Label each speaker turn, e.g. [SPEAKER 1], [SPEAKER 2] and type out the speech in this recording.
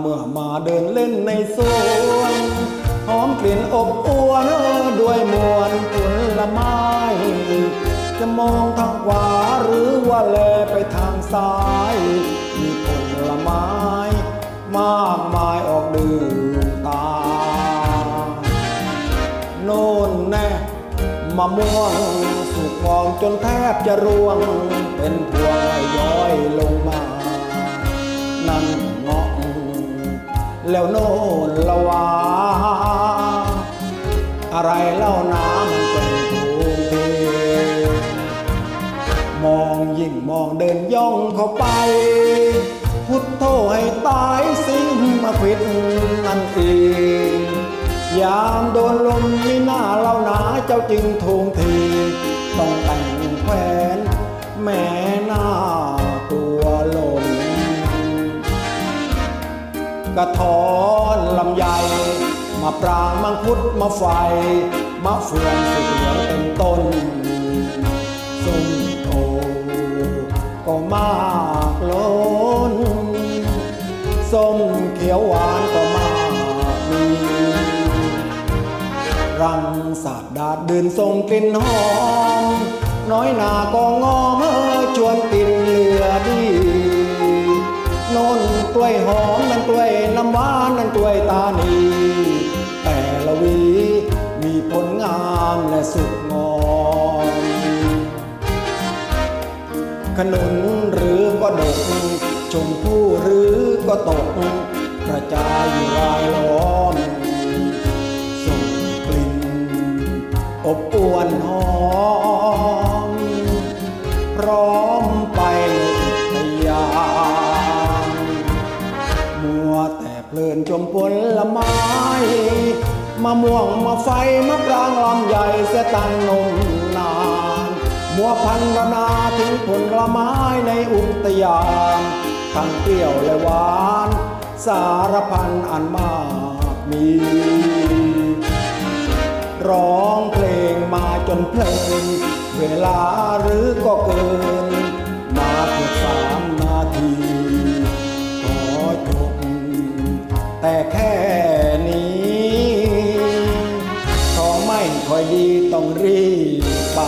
[SPEAKER 1] เมื่อมาเดินเล่นในสวนหอมกลิ่นอบอวนด้วยมวลผลไม้ จะมองทางขวาหรือว่าแลไปทางซ้าย มีผลไม้ มากมายออกดื่มตา โน่นแน่มะม่วงสุกมองจนแทบจะร่วงเป็นพว แล้วโน่นละวาอะไรเล่าน้ำมันเป็นภูเพมองยิ่งมองเดินย่องเข้าไป พุทโธให้ตายสิ้นมาควิดนั่นเองยามโดนลมมีหน้าเล่าหนาเจ้าจึงทวงที ต้องแต่งแขว กระท้อนลำไยมาปรางมังคุดมาไฟมะเฟืองสุเหลืองเต็มต้นส้มโอก็มากล้นส้มเขียวหวานก็มากมีรังสาดดาดเดื่นส่งกลิ่นหอมน้อยหนาก็งอมเออชวนกินเหลือดีโนนกล้วยหอมนั่นกล้วย น้ำหวานนั่นกล้วยตานี แต่ละวีมีผลงามและสุกงอมขนุนหรือก็ดกชมพู่หรือก็ตก กระจายอยู่รายล้อมส่งกลิ่นอบอวนหอม ชมผลไม้มะม่วงมาไฟมะปรางลำใหญ่เสตังนมนานมัวพันรนาถึงผลไม้ในอุทยานทั้งเปรี้ยวและหวาน สารพันอันมากมี ร้องเพลงมาจนเพลินเวลาหรือก็เกิน แต่แค่นี้ ของไม่ค่อยดีต้องรีบไป